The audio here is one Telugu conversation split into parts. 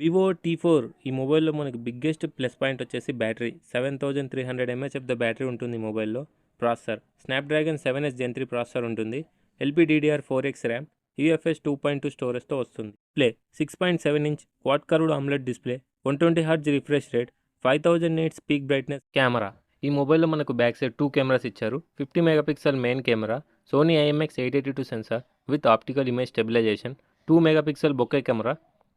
వివో టీ ఫోర్ ఈ మొబైల్లో మనకి బిగ్గెస్ట్ ప్లస్ పాయింట్ వచ్చేసి battery seven thousand three hundred ఎంహెచ్ఎఫ్ the battery ఉంటుంది మొబైల్లో processor Snapdragon seven S gen three processor ఉంటుంది. LPDDR four X RAM UFS two point two స్టోరేజ్తో వస్తుంది. Play six point seven inch quad curved AMOLED display one twenty hertz refresh rate five thousand eight peak brightness camera ఈ మొబైల్లో మనకు బ్యాక్ సైడ్ టూ కెమెరాస్ ఇచ్చారు. Fifty megapixel main camera Sony IMX eight eighty two sensor with optical image stabilization two megapixel bokeh camera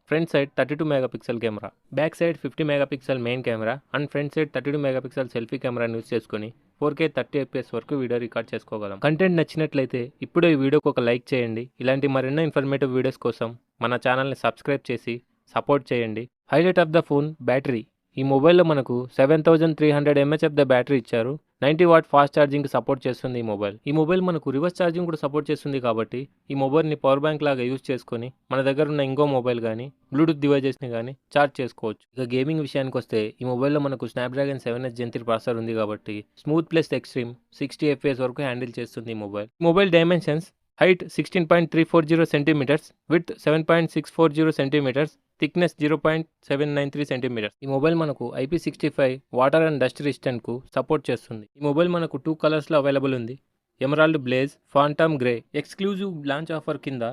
front side thirty two megapixel camera back side fifty megapixel main camera and front side thirty two megapixel selfie కెమెరాని యూస్ చేసుకొని ఫోర్ కే థర్టీ ఎఫ్పిఎస్ వరకు వీడియో రికార్డ్ చేసుకోగలం. కంటెంట్ నచ్చినట్లయితే ఇప్పుడే ఈ వీడియోకి ఒక లైక్ చేయండి. ఇలాంటి మరెన్నో ఇన్ఫర్మేటివ్ వీడియోస్ కోసం మన ఛానల్ని సబ్స్క్రైబ్ చేసి సపోర్ట్ చేయండి. Highlight of the phone battery. ఈ మొబైల్లో మనకు seven thousand three hundred mAh of the battery ఇచ్చారు. నైంటీ వాట్ ఫాస్ట్ ఛార్జింగ్కి సపోర్ట్ చేస్తుంది ఈ మొబైల్. ఈ మొబైల్ మనకు రివర్స్ ఛార్జింగ్ కూడా సపోర్ట్ చేస్తుంది కాబట్టి ఈ మొబైల్ని పవర్ బ్యాంక్ లాగా యూజ్ చేసుకొని మన దగ్గర ఉన్న ఇంకో మొబైల్ కానీ బ్లూటూత్ డివైజెస్ని కానీ ఛార్జ్ చేసుకోవచ్చు. ఇక గేమింగ్ విషయానికి వస్తే ఈ మొబైల్లో మనకు Snapdragon seven S gen three processor ఉంది కాబట్టి smooth plus extreme sixty FPS వరకు హ్యాండిల్ చేస్తుంది ఈ mobile. Mobile dimensions height sixteen point three four zero centimetres with seven point six four zero centimetres thickness zero point seven nine three centimetres ఈ మొబైల్ మనకు IP sixty five water and డస్ట్కు support చేస్తుంది. ఈ మొబైల్ మనకు టూ కలర్స్లో అవైలబుల్ ఉంది. Emerald blaze phantom grey exclusive launch offer కింద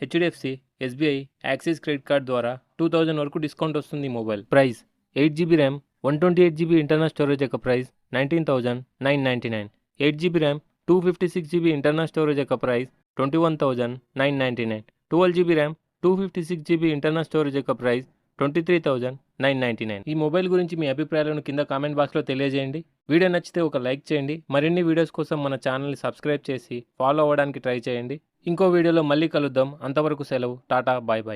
HDFC SBI axis credit card ద్వారా టూ థౌజండ్ వరకు డిస్కౌంట్ వస్తుంది ఈ mobile price eight GB RAM one twenty eight GB internal storage యొక్క price nineteen thousand nine ninety nine eight GB RAM two fifty six GB internal storage యొక్క price twenty one thousand nine ninety nine twelve GB RAM two fifty six GB internal storage యొక్క price twenty three thousand nine ninety nine ఈ మొబైల్ గురించి మీ అభిప్రాయాలను కింద కామెంట్ బాక్స్లో తెలియజేయండి. వీడియో నచ్చితే ఒక లైక్ చేయండి. మరిన్ని వీడియోస్ కోసం మన ఛానల్ని సబ్స్క్రైబ్ చేసి ఫాలో అవ్వడానికి ట్రై చేయండి. ఇంకో వీడియోలో మళ్ళీ కలుద్దాం. అంతవరకు సెలవు. Tata bye bye